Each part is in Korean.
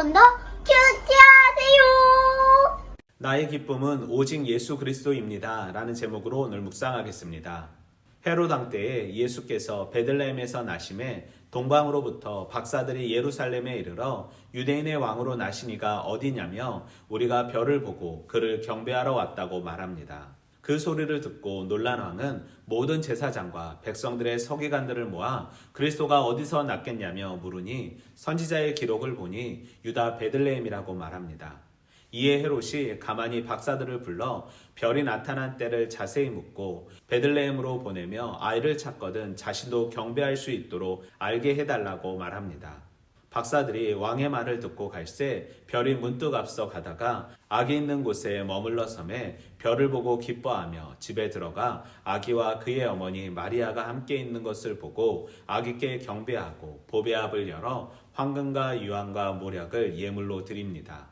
번더 큐티하세요. 나의 기쁨은 오직 예수 그리스도입니다. 라는 제목으로 오늘 묵상하겠습니다. 왕 때에 예수께서 베들레헴에서 나심에 동방으로부터 박사들이 예루살렘에 이르러 유대인의 왕으로 나시니가 어디냐며 우리가 별을 보고 그를 경배하러 왔다고 말합니다. 그 소리를 듣고 놀란 왕은 모든 제사장과 백성들의 서기관들을 모아 그리스도가 어디서 났겠냐며 물으니 선지자의 기록을 보니 유다 베들레헴이라고 말합니다. 이에 헤롯이 가만히 박사들을 불러 별이 나타난 때를 자세히 묻고 베들레헴으로 보내며 아이를 찾거든 자신도 경배할 수 있도록 알게 해달라고 말합니다. 박사들이 왕의 말을 듣고 갈새 별이 문득 앞서 가다가 아기 있는 곳에 머물러 섬에 별을 보고 기뻐하며 집에 들어가 아기와 그의 어머니 마리아가 함께 있는 것을 보고 아기께 경배하고 보배합을 열어 황금과 유황과 모략을 예물로 드립니다.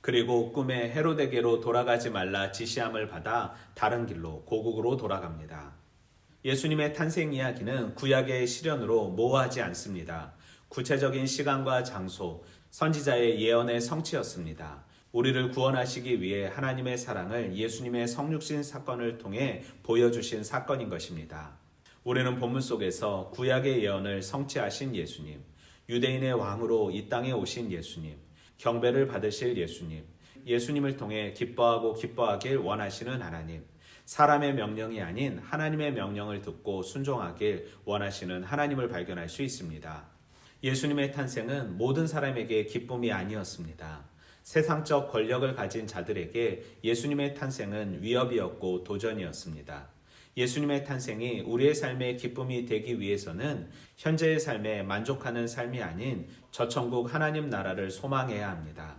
그리고 꿈에 헤로데게로 돌아가지 말라 지시함을 받아 다른 길로 고국으로 돌아갑니다. 예수님의 탄생 이야기는 구약의 시련으로 모호하지 않습니다. 구체적인 시간과 장소, 선지자의 예언의 성취였습니다. 우리를 구원하시기 위해 하나님의 사랑을 예수님의 성육신 사건을 통해 보여주신 사건인 것입니다. 우리는 본문 속에서 구약의 예언을 성취하신 예수님, 유대인의 왕으로 이 땅에 오신 예수님, 경배를 받으실 예수님, 예수님을 통해 기뻐하고 기뻐하길 원하시는 하나님, 사람의 명령이 아닌 하나님의 명령을 듣고 순종하길 원하시는 하나님을 발견할 수 있습니다. 예수님의 탄생은 모든 사람에게 기쁨이 아니었습니다. 세상적 권력을 가진 자들에게 예수님의 탄생은 위협이었고 도전이었습니다. 예수님의 탄생이 우리의 삶의 기쁨이 되기 위해서는 현재의 삶에 만족하는 삶이 아닌 저천국 하나님 나라를 소망해야 합니다.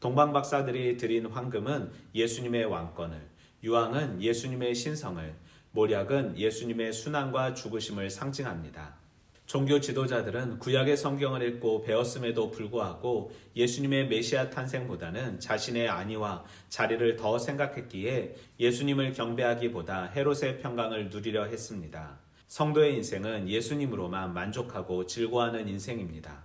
동방 박사들이 드린 황금은 예수님의 왕권을, 유황은 예수님의 신성을, 모략은 예수님의 순환과 죽으심을 상징합니다. 종교 지도자들은 구약의 성경을 읽고 배웠음에도 불구하고 예수님의 메시아 탄생보다는 자신의 안위와 자리를 더 생각했기에 예수님을 경배하기보다 헤롯의 평강을 누리려 했습니다. 성도의 인생은 예수님으로만 만족하고 즐거워하는 인생입니다.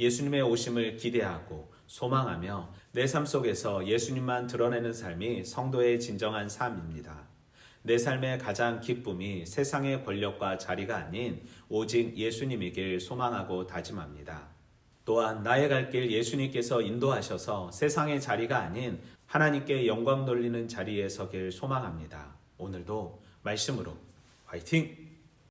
예수님의 오심을 기대하고 소망하며 내 삶 속에서 예수님만 드러내는 삶이 성도의 진정한 삶입니다. 내 삶의 가장 기쁨이 세상의 권력과 자리가 아닌 오직 예수님이길 소망하고 다짐합니다. 또한 나의 갈 길 예수님께서 인도하셔서 세상의 자리가 아닌 하나님께 영광 돌리는 자리에 서길 소망합니다. 오늘도 말씀으로 화이팅!